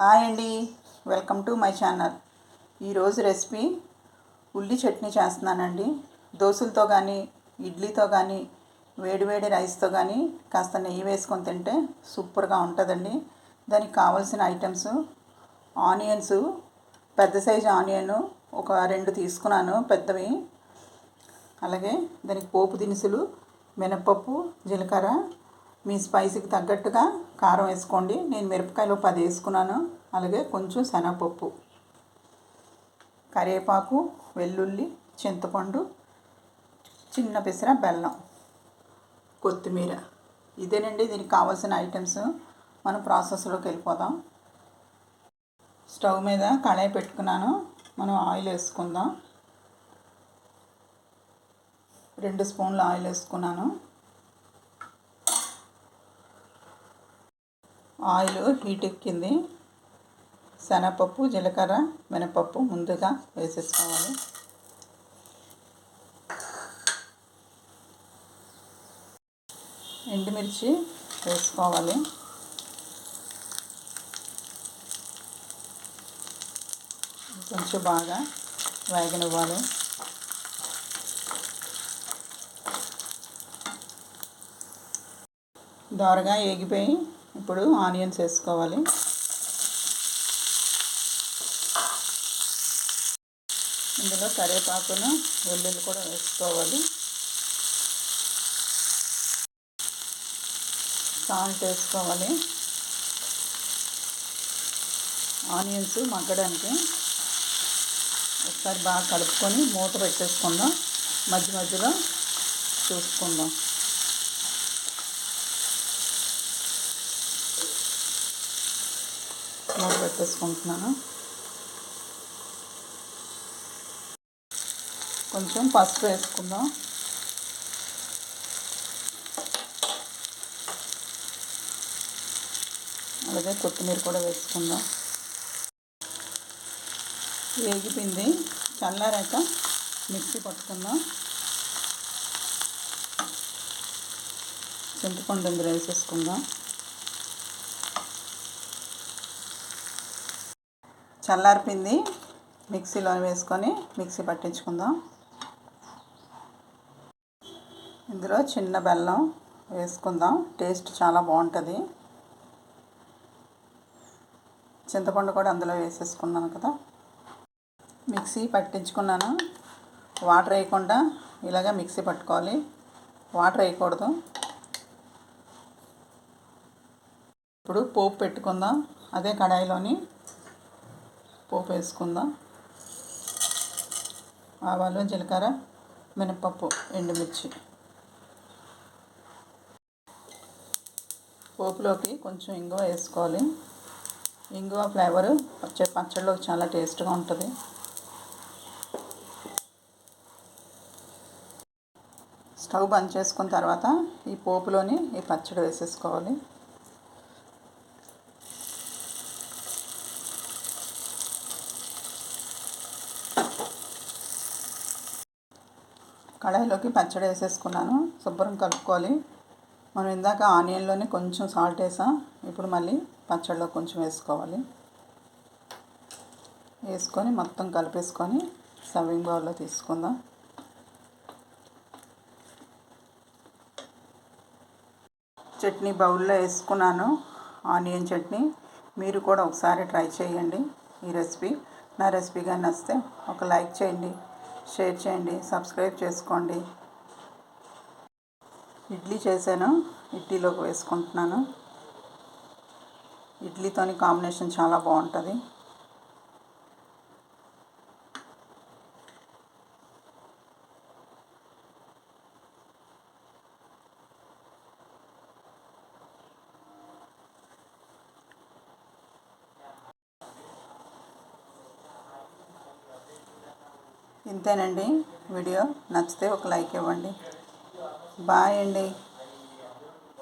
Hi అండి. Welcome to my channel. ఈరోజు recipe ఉల్లి చట్నీ చేస్తున్నానండి. దోశలతో కానీ ఇడ్లీతో కానీ వేడివేడి రైస్తో కానీ కాస్త నెయ్యి వేసుకొని తింటే సూపర్గా ఉంటుందండి. దానికి కావాల్సిన ఐటమ్స్ ఆనియన్స్ పెద్ద సైజు ఆనియన్ ఒక రెండు తీసుకున్నాను పెద్దవి. అలాగే దానికి పోపు దినుసులు మినపప్పు జీలకర్ర మీ స్పైసీకి తగ్గట్టుగా కారం వేసుకోండి. నేను మిరపకాయలు పది వేసుకున్నాను. అలాగే కొంచెం శనగపప్పు కరివేపాకు వెల్లుల్లి చింతపండు చిన్న పిసర బెల్లం కొత్తిమీర. ఇదేనండి దీనికి కావాల్సిన ఐటమ్స్. మనం ప్రాసెస్లోకి వెళ్ళిపోదాం. స్టవ్ మీద కళాయి పెట్టుకున్నాను. మనం ఆయిల్ వేసుకుందాం. రెండు స్పూన్లు ఆయిల్ వేసుకున్నాను. ఆయిల్ హీట్ ఎక్కింది. శనగపప్పు జీలకర్ర మినపప్పు ముందుగా వేసేసుకోవాలి. ఎండుమిర్చి వేసుకోవాలి. కొంచెం బాగా వేగనివ్వాలి. దోరగా ఎగిపోయి ఇప్పుడు ఆనియన్స్ వేసుకోవాలి. ఇందులో కరివేపాకును వెల్లుల్లి కూడా వేసుకోవాలి. సాల్ట్ వేసుకోవాలి. ఆనియన్స్ మగ్గడానికి ఒకసారి బాగా కలుపుకొని మూత పెట్టేసుకుందాం. మధ్య మధ్యలో చూసుకుందాం. మూత పెట్టేసుకుంటున్నాను. కొంచెం పసుపు వేసుకుందాం. అలాగే కొత్తిమీర కూడా వేసుకుందాం. వేగిపోయింది. చల్లారాక మిక్సీ పట్టుకుందాం. చింతపండు ఇందులో వేసేసుకుందాం. చల్లారిపింది మిక్సీలో వేసుకొని మిక్సీ పట్టించుకుందాం. ఇందులో చిన్న బెల్లం వేసుకుందాం. టేస్ట్ చాలా బాగుంటుంది. చింతపండు కూడా అందులో వేసేసుకున్నాను కదా. మిక్సీ పట్టించుకున్నాను. వాటర్ వేయకుండా ఇలాగ మిక్సీ పట్టుకోవాలి. వాటర్ వేయకూడదు. ఇప్పుడు పోపు పెట్టుకుందాం. అదే కడాయిలోని పోపు వేసుకుందాం. ఆవాలు జీలకర్ర మినపప్పు ఎండుమిర్చి. పోపులోకి కొంచెం ఇంగువ వేసుకోవాలి. ఇంగువ ఫ్లేవరు పచ్చడి పచ్చడిలో చాలా టేస్ట్గా ఉంటుంది. స్టవ్ బంద్ చేసుకున్న తర్వాత ఈ పోపులోని ఈ పచ్చడి వేసేసుకోవాలి. కడాయిలోకి పచ్చడి వేసేసుకున్నాను. శుభ్రం కలుపుకోవాలి. మనం ఇందాక ఆనియన్లోనే కొంచెం సాల్ట్ వేసాం. ఇప్పుడు మళ్ళీ పచ్చడిలో కొంచెం వేసుకోవాలి. వేసుకొని మొత్తం కలిపేసుకొని సర్వింగ్ బౌల్లో తీసుకుందాం. చట్నీ బౌల్లో వేసుకున్నాను. ఆనియన్ చట్నీ. మీరు కూడా ఒకసారి ట్రై చేయండి ఈ రెసిపీ. నా రెసిపీగా నచ్చితే ఒక లైక్ చేయండి. షేర్ చేయండి సబ్స్క్రైబ్ చేసుకోండి. ఇడ్లీ చేశాను ఇడ్లీలోకి వేసుకుంటున్నాను. ఇడ్లీతోని కాంబినేషన్ చాలా బాగుంటుంది. ఇంతేనండి. వీడియో నచ్చితే ఒక లైక్ ఇవ్వండి. బాయ్ అండి.